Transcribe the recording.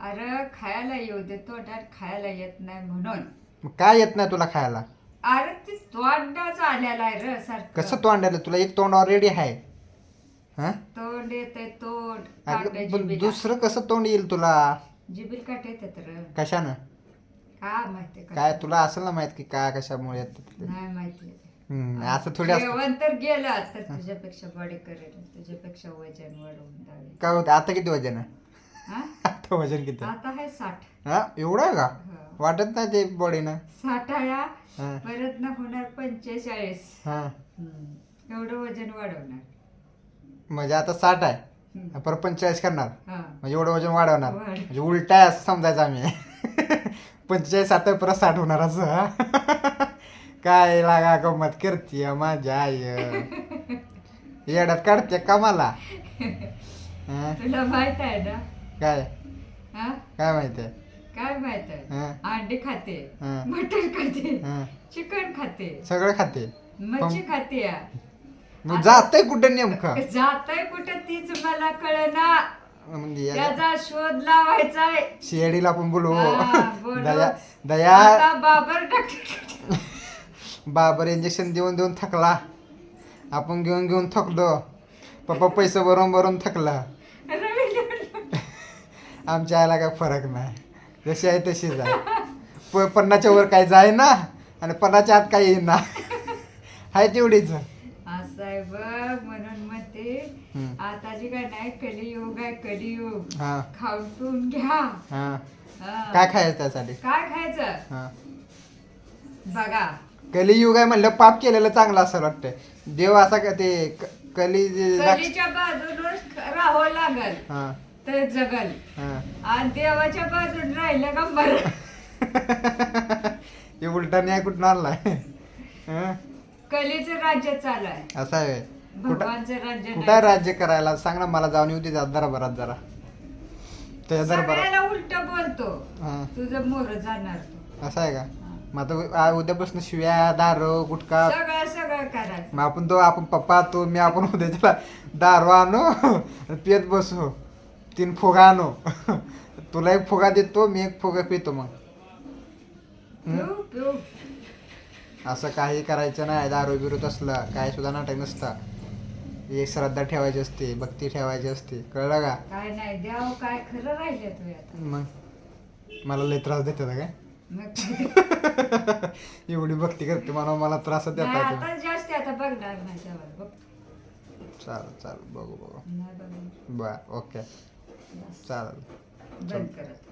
अरे खायला येऊ दे तोंडात खायला येत नाही म्हणून. मग काय येत नाही तुला खायला? अरे ती तोंडाच आलेला आहे र सारखं. कसं तोंड आलं तुला एक तोंड ऑलरेडी आहे. हा? तोंड येते तोंड अगं, काटे पण जिभेला. दुसरं कसं तोंड येईल तुला? जिबील काटे येतात र. कशानं? का माहिती का काय तुला असेल ना माहीत की काय कशामुळे येतात ते. नाही माहिती हम्म, असं थोडी असतं. जेवण तर गेलं तर तुझ्यापेक्षा बॉडी करेल तुझ्यापेक्षा वजन वाढवून काय होतं? आता किती वजन आहे? आता वजन किती? आहे? आता आहे साठ. हा? एवढं आहे का? हा. वाटत नाही ते बॉडीनं? साठ हा. परत ना होणार पंचेचाळीस. हा. एवढं वजन वाढवणार. म्हणजे आता साठ आहे. हम्म. परत पंचेचाळीस करणार. हा. म्हणजे एवढं वजन वाढवणार. वाढ. म्हणजे उलट आहे असं समजायचं आम्ही. पंचेचाळीस आता परत साठ होणार असं. हा? काय लागा गंमत करते माझ्या आई. येड्यात काढते का मला? हा? तुला माहीत आहे ना? काय? काय माहिती आहे? काय माहीत आहे? अंडी खाते. मटण खाते. चिकन खाते. सगळं खाते. मच्छी खाते. मग जातंय कुठं नेमकं? जातय कुठं तीच मला कळना. म्हणजे त्याचा शोध लावायचाय. शेडीला पण बोलू. दया दया बाबर डॉक्टर बाबर इंजेक्शन देऊन देऊन थकला. आपण घेऊन घेऊन थकलो. पप्पा पैसे भरून भरून थकला. आमच्या आईला काय फरक नाही. जशी आहे तशीच आहे प पन्नाच्या वर काय जाय ना आणि पन्नाच्या आत काय येईना. आहे तेवढीच असं आहे बघ म्हणून म्हणते हम्म. आताची काय नाही कलियुग आहे कलियुग. हा. खाऊन घ्या. हा. हा. काय खायचं त्यासाठी? काय खायचं? हा. बघा. कलियुग आहे म्हणलं पाप केलेलं चांगलं असं वाटतंय. देव असा का ते क- कली जे राक्ष- कलीच्या बाजूनच राहावं लागल. हा. तर जगल हा. आणि देवाच्या बाजून राहिलं का बरं? हे उलटा न्याय कुठून आणलाय? हं? कलीचं राज्य चालू आहे असं आहे. कुठं भगवानचं राज्य कुठं आहे नाही. राज्य करायला? सांग ना मला जाऊन येऊ दे दरबारात जरा त्या दरबारात सगळ्याला उलट बोलतो. हा. तुझं मोर जाणार तू. असं आहे का. मग आता आ- उद्यापासून शिव्या दारू गुटखा. सगळं सगळं करायचं. मग आपण तो आपण पप्पा तू मी आपण उद्या त्याला दारू आणू. आणि पित बसू. तीन फुगा आणू. तुला एक फुगा देतो मी एक फुगा पितो मग. असं काही करायचं नाही दारू बिरू तसलं काय सुद्धा नाटक नसतं. एक श्रद्धा ठेवायची असते भक्ती ठेवायची असते. कळलं का? काय नाही द्याव काय खरं राहिले तू आता मग? मला लय त्रास देतात काय मग काय? एवढी भक्ती करते मला मला त्रास नाही, देतात आता जास्त आता बघणार नाही त्यावर बघ. चालेल चालेल बघू बघू. नाही बघणार. बर ओके. चालेल बंद करत